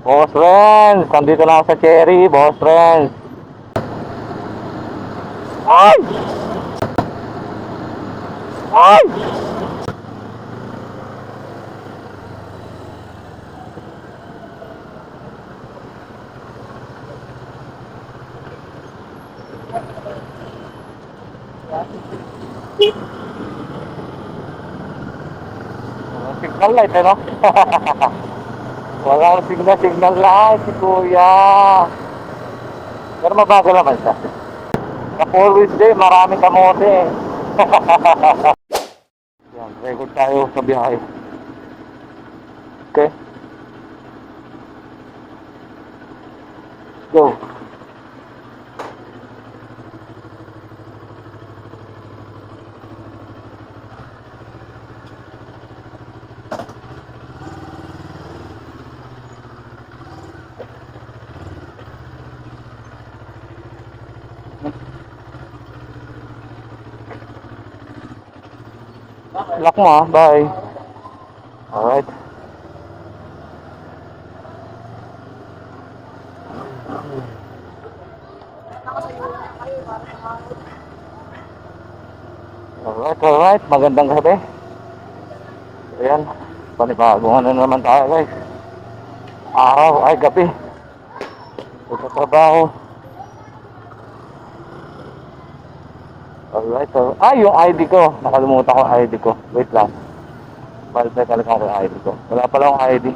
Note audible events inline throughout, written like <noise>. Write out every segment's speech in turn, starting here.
Boss friends, nandito na ako sa Cherry, boss friends. Ay! Ay! Signal light, ano? <laughs> Walang signal, signal light si Kuya. Pero mabagal naman siya. Sa always day, maraming kamote. <laughs> Yan, record tayo sa biyahe. Okay? Go. Lock mo ah. Bye. Alright. Alright, alright. Magandang gabi. Ayan. Panibagong ano naman tayo guys. Araw ay gabi. Pagkatrabaho. Alright, so, ah, yung ID ko. Nakalimutan ko ID ko. Wait lang. Na talaga ko yung ID ko. Wala pala akong ID.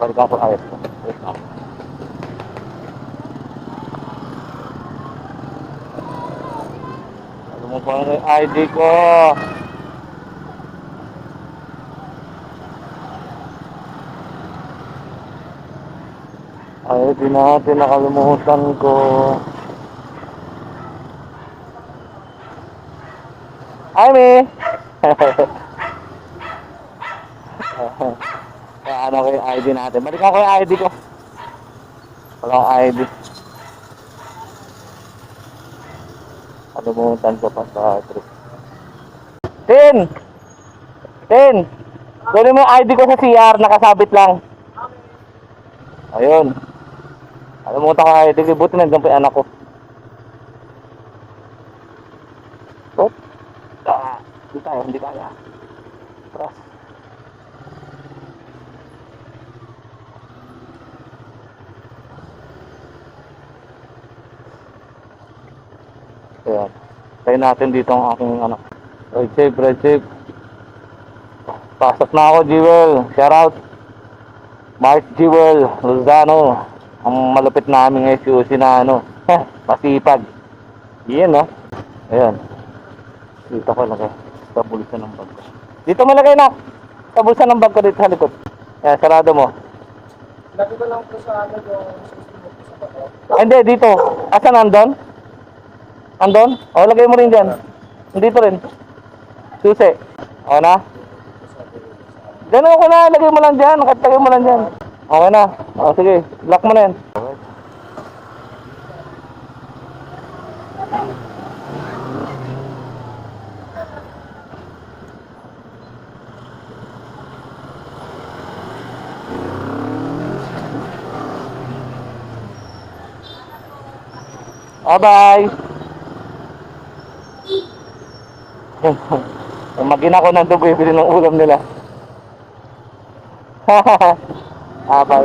Balik ako yung ID ko. Wait lang. Nakalimutan ko yung ID ko. ID natin, nakalimutan ko. Hi, Me. Kaya ano ko yung ID natin. Balik ako yung ID ko. Wala akong ID. Kalimutan ko pa sa trip. Tin! Tin! Kunin mo yung ID ko sa CR, nakasabit lang. Ayun. Kalimutan ko ID ko. Buti nandiyan pa yung anak ko. Oh. Ah, hindi tayo, hindi kaya. Tras. Ayan. Tayo natin dito ang aking ano. Right shape, right shape. Pasok na ako, Jewel. Shout out. Mark Jewel Lozano. Ang malupit namin ngayon si Uzi na ano. Masipag. Yan, no? Ayan. Dito ko lagay. Sa bulsa ng bag ko. Dito mo lagay na. Sa bulsa ng bag ko dito sa likod. Ayan, sarado mo. Lagi ko lang po sa ano yung susunod sa hindi, dito. Asan nandun? Andon? O, lagay mo rin dyan. Dito rin. Susi. O na? Diyan ako na. Lagay mo lang dyan. Nakatagay mo lang dyan. Okay na. O, sige. Lock mo na yan. Bye-bye. <laughs> Magina ko ng dugo bili ng ulam nila. <laughs> ah, bye.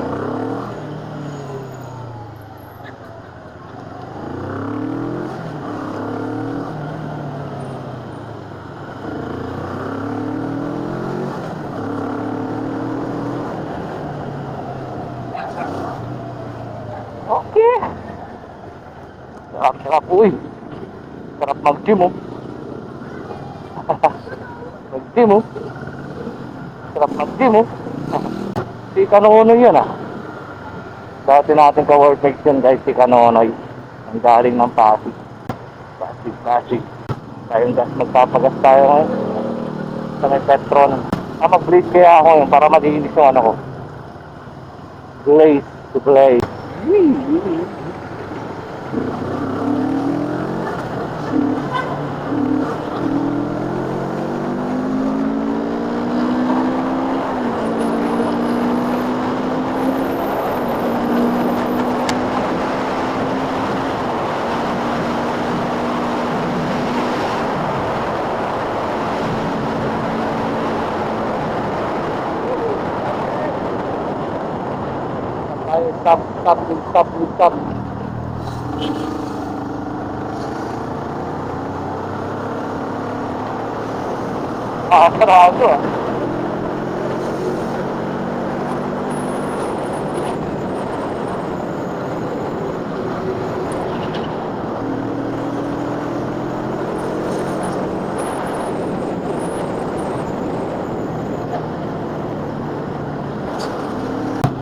Okay. Sarap, sarap. Uy. Sarap mag-gym, oh. <laughs> mag-gym, oh. Sarap mag-gym, <laughs> si Kanonoy yun, ah. Dati natin ka-workmates yun, guys, si Kanonoy. Ang galing ng Pasig. Pasig, Pasig. Tayong gas, magpapagas tayo ngayon. Sa may Petron. Ah, mag-bleach kaya ako yun para magiginis yung ano ko. Glaze to glaze. Ay, stop, stop, stop, stop. Ah, sarado ah.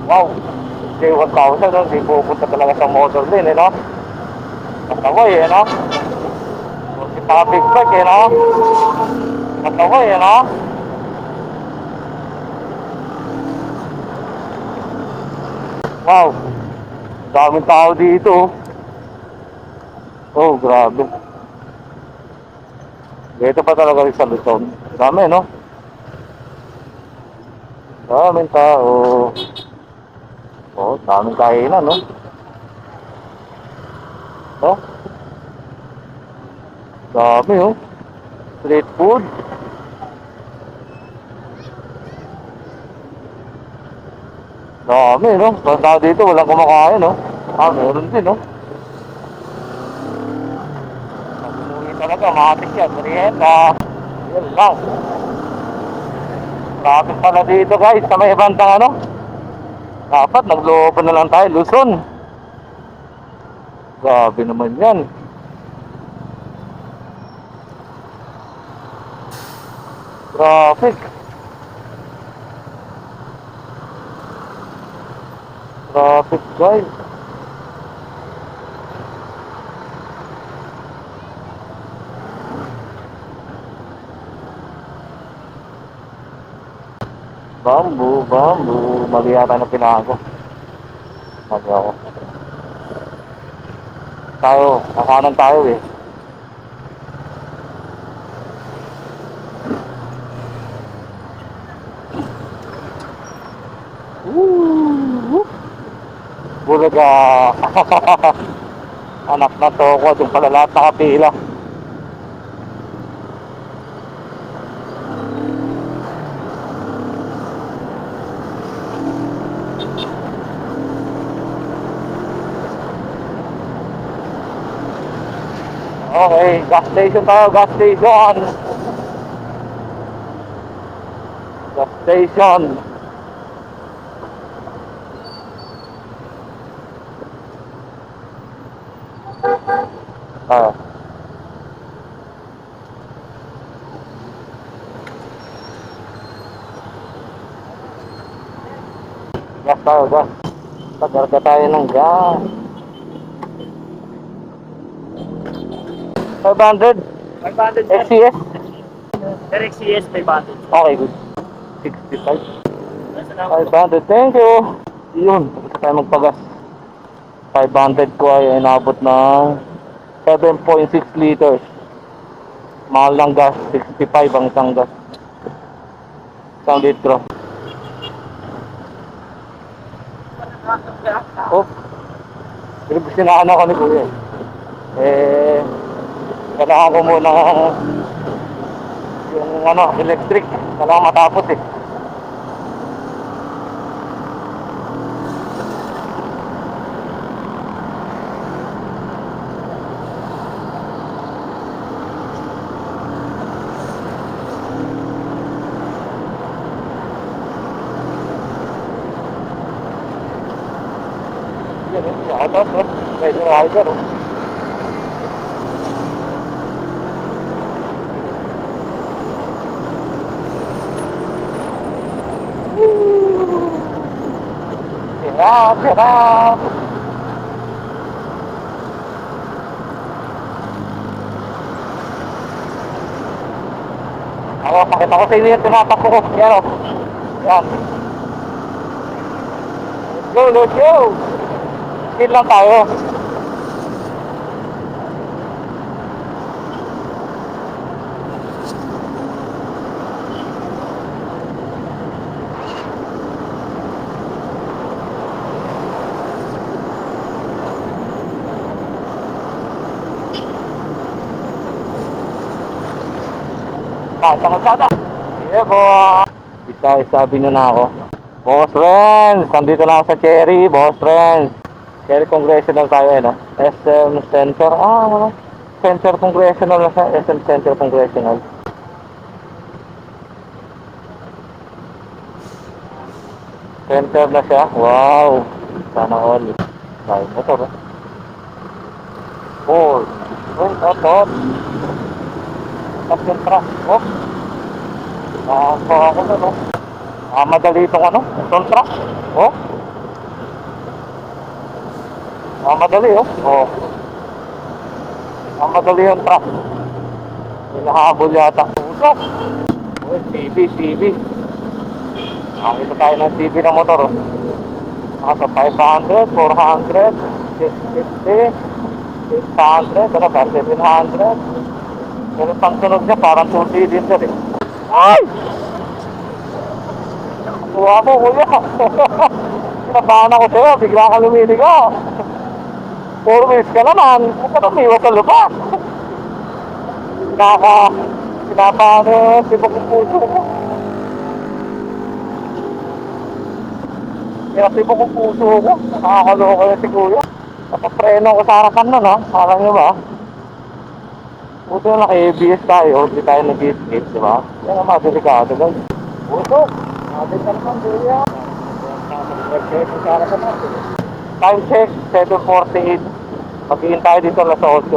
Wow! J1000, no? Hindi pupunta talaga sa motor din, eh, no? Mataway, eh, no? Si Big Bike, eh, no? Mataway, eh, no? Wow! Daming tao dito, oh. Oh, grabe. Dito pa talaga rin sa Luzon. Dami, no? Daming tao. Oh, daming kainan, no? Oh. Dami, oh. Street food. Dami, no? Basta dito, walang kumakain, no? Ah, meron din, no? Umuwi talaga, matik yan. Merienda. Yan lang. Traffic pala dito, guys, sa may bandang, ano? Dapat naglooban na lang tayo, Luzon. Grabe naman yan. Traffic. Traffic guys. Bamboo, bamboo. Mali yata na pinago. Mali ako. Tayo, kakanan tayo eh. Woo! Bulaga. Anak na to ko, yung pala lahat nakapila. Okay, gas station tayo, gas station. Gas station. Ah. Gas tayo, gas. Pagarga tayo ng gas. 500 500 XCS. Direct CS 500. Okay, good. 65. Salamat. 500, thank you. Yun, tapos tayo magpagas. 500 ko ay inabot ng 7.6 liters. Mahal ng gas, 65 ang isang gas. Isang litro. Oh, sinaan ako ni Kuya. eh. Kailangan ko muna yung ano, electric. Kailangan matapos eh. Eh, yung atas eh. Medyo rider oh. Sarap, sarap. Ako, pakita ko sa inyo yung tinatakbo ko. Yan o. Yan. Let's go, let's go. Speed lang tayo. Kasa kalsada. Sige po. Isa, sabi nyo na ako. Boss friends, nandito na ako sa Cherry, boss friends. Cherry Congressional tayo eh, no? SM Center, ah, ano? Center Congressional na siya, SM Center Congressional. Center na siya, wow. Sana all. Tayo motor, eh. Four. Uy, tot, tot. Yung truck, oh. Ah, ako na, no? Ah, madali itong ano, itong truck. Oh. Ah, madali oh. Oh. Ah, madali yung truck. Hinahabol yata. Usok. Oh, CB, CB. Nakita tayo ng CB ng motor oh. Nasa 500, 400, 650, 600, ano ba, 700. Pero pang sunog niya, parang 2 din siya eh. Ay! Tuwa mo, kuya. <laughs> Kinabahan ako sa'yo, bigla ka lumiligaw. Four minutes ka naman, huwag ka tumiwas sa lupa. Kinaka, kinabahan mo, tibok ang puso ko. Kinatibok ang puso ko. Nakakaloko na si kuya. Nakapreno ko sa harapan nun, ha? Parang nyo ba? Buti na naka-ABS tayo, hindi tayo nag-skip, di ba? Yan ang mga delikado, guys. Puso! Sabi ka naman, kuya. Time check, 7.48. Magiging tayo dito alas 8.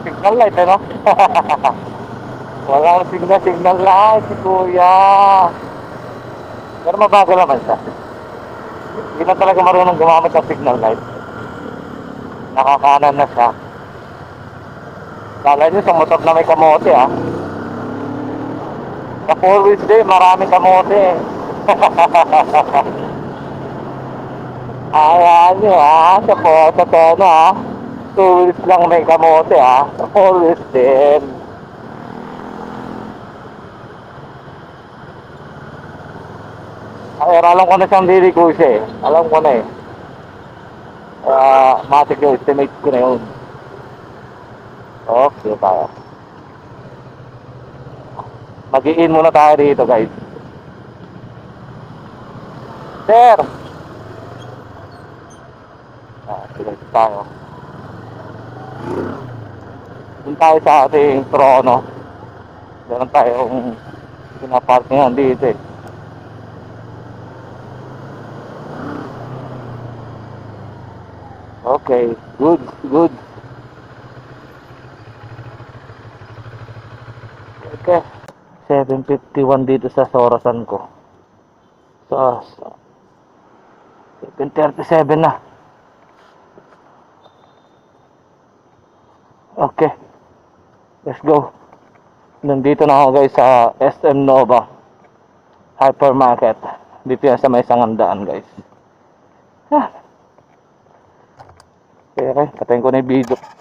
Signal light, eh, no? <laughs> Walang signal, signal light si kuya. Pero mabagal naman siya. Hindi na talaga marunong gumamit ng signal light. Nakakanan na siya. Kala niyo sa motor na may kamote ah. Sa four wheels day, maraming kamote. <laughs> Ayan nyo ah, sa po, sa tono ah. Two wheels lang may kamote ah. Sa four wheels din. Ay, alam ko na siyang liliko siya eh. Alam ko na eh. Ah, matik yung estimate ko na yun. Okay tayo. Mag-i-in muna tayo dito guys. Sir! Ah, sige tayo. Doon tayo sa ating trono. Meron tayong pinaparkingan dito eh. Okay, good, good. Okay. 751 dito sa Sorasan ko. So, so 737 na. Okay. Let's go. Nandito na ako guys sa SM Nova Hypermarket. Dito yan sa may sangandaan guys. Ah. Okay, okay. Patayin ko na yung video.